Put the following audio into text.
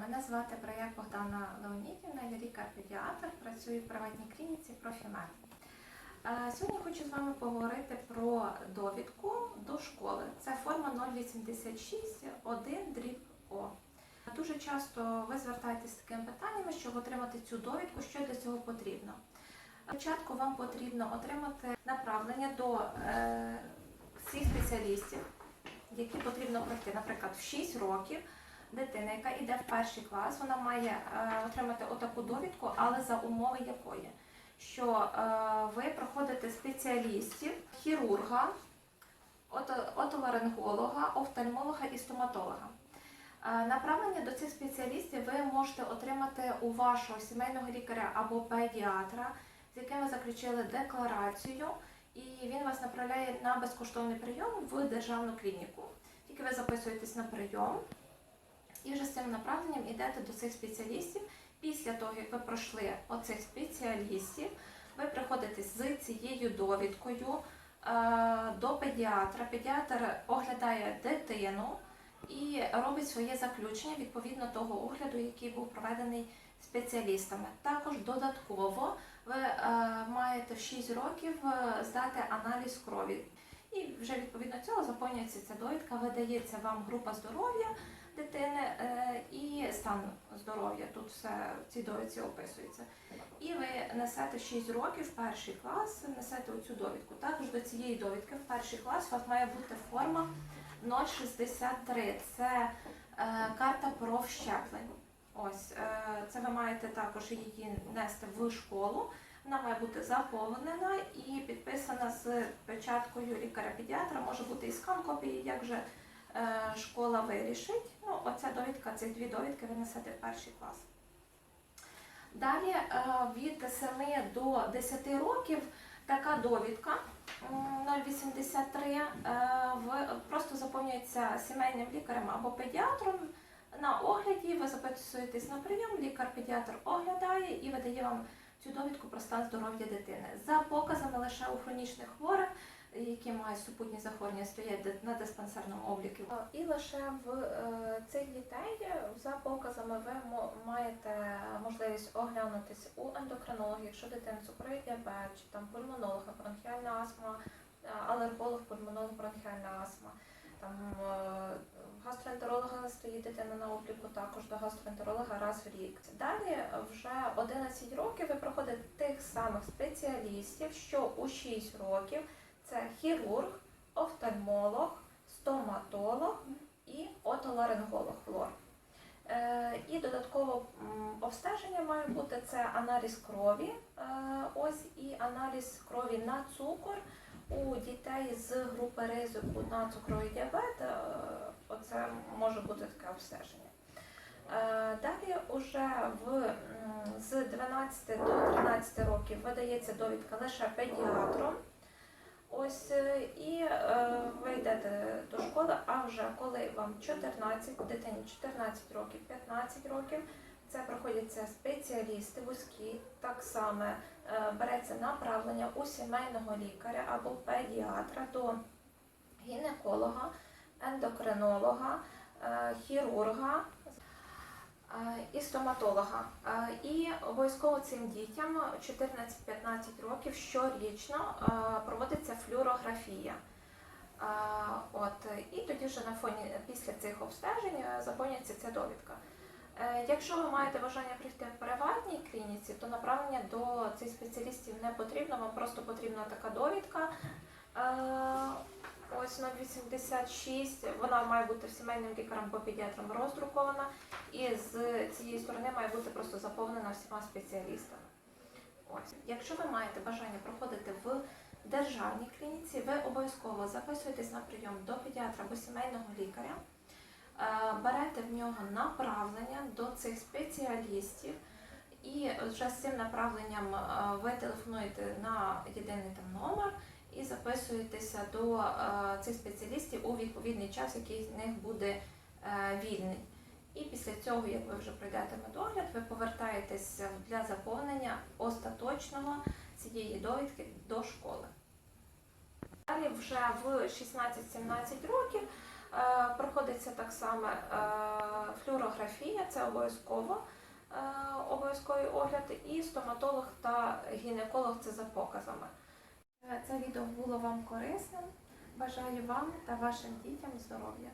Мене звати Браяк Богдана Леонідівна, я лікар-педіатр, працюю в приватній клініці Профімед. Е, Сьогодні хочу з вами поговорити про довідку до школи. Це форма 086 1 дріб О. Дуже часто ви звертаєтесь з такими питаннями, щоб отримати цю довідку, що для цього потрібно. Спочатку вам потрібно отримати направлення до е, всіх спеціалістів, які потрібно пройти, наприклад, в 6 років. Дитина, яка йде в перший клас, вона має е, отримати отаку довідку, але за умови якої? Що е, ви проходите спеціалістів, хірурга, отоларинголога, офтальмолога і стоматолога. Е, Направлення до цих спеціалістів ви можете отримати у вашого сімейного лікаря або педіатра, з яким ви заключили декларацію, і він вас направляє на безкоштовний прийом в державну клініку. Тільки ви записуєтесь на прийом. І вже з цим направленням йдете до цих спеціалістів. Після того, як ви пройшли оцих спеціалістів, ви приходите з цією довідкою е, до педіатра. Педіатр оглядає дитину і робить своє заключення відповідно того огляду, який був проведений спеціалістами. Також додатково ви е, маєте в 6 років е, здати аналіз крові. І вже відповідно цього заповнюється ця довідка, видається вам група здоров'я дитини е, і стан здоров'я. Тут все в цій довідці описується. І ви несете 6 років в перший клас, несете оцю довідку. Також до цієї довідки в перший клас у вас має бути форма 063. Це е, карта профщеплень. Ось е, це ви маєте також її нести в школу. Вона має бути заповнена і підписана з печаткою лікаря-педіатра. Може бути і скан копії, як же е, школа вирішить. Ну, оця довідка, ці дві довідки ви несете в перший клас. Далі е, від 7 до 10 років така довідка 083 е, в- просто заповнюється сімейним лікарем або педіатром. На огляді ви записуєтесь на прийом, лікар-педіатр оглядає і видає вам цю довідку про стан здоров'я дитини. За показами лише у хронічних хворих, які мають супутні захворювання, стоять на диспансерному обліку. І лише в е, цих дітей е, за показами ви маєте можливість оглянутися у ендокринолога, якщо дитина цукровий діабет, чи там пульмонолога, бронхіальна астма, е, алерголог, пульмонолог, бронхіальна астма. Там гастроентеролога стоїть дитина на обліку, також до гастроентеролога раз в рік. Далі вже 11 років ви проходите тих самих спеціалістів, що у 6 років це хірург, офтальмолог, стоматолог і отоларинголог лор. Е, І додатково обстеження має бути це аналіз крові, е, ось і аналіз крові на цукор у дітей з групи ризику на цукровий діабет. Оце може бути таке обстеження. Е, Далі уже в, з 12 до 13 років видається довідка лише педіатром. Ось е, і е, ви йдете до школи, а вже коли вам 14, дитині 14 років, 15 років, це проходяться спеціалісти вузькі, так само е, береться направлення у сімейного лікаря або педіатра до гінеколога, ендокринолога, е, хірурга е, і стоматолога. Е, І обов'язково цим дітям 14-15 років щорічно проводиться флюорографія. От, і тоді вже на фоні після цих обстежень заповнюється ця довідка. Якщо ви маєте бажання прийти в приватній клініці, то направлення до цих спеціалістів не потрібно, вам просто потрібна така довідка. Ось 086, вона має бути сімейним лікарем або педіатром роздрукована, і з цієї сторони має бути просто заповнена всіма спеціалістами. Ось, якщо ви маєте бажання проходити в державній клініці, ви обов'язково записуєтесь на прийом до педіатра або сімейного лікаря, е, берете в нього направлення до цих спеціалістів. І вже з цим направленням е, ви телефонуєте на єдиний там номер і записуєтеся до е, цих спеціалістів у відповідний час, який з них буде е, вільний. І після цього, як ви вже пройдете медогляд, ви повертаєтесь для заповнення остаточного цієї довідки до школи. Далі вже в 16-17 років Е, Проходиться так само флюорографія, це обов'язково обов'язковий огляд, і стоматолог та гінеколог це за показами. Е, Це відео було вам корисним. Бажаю вам та вашим дітям здоров'я.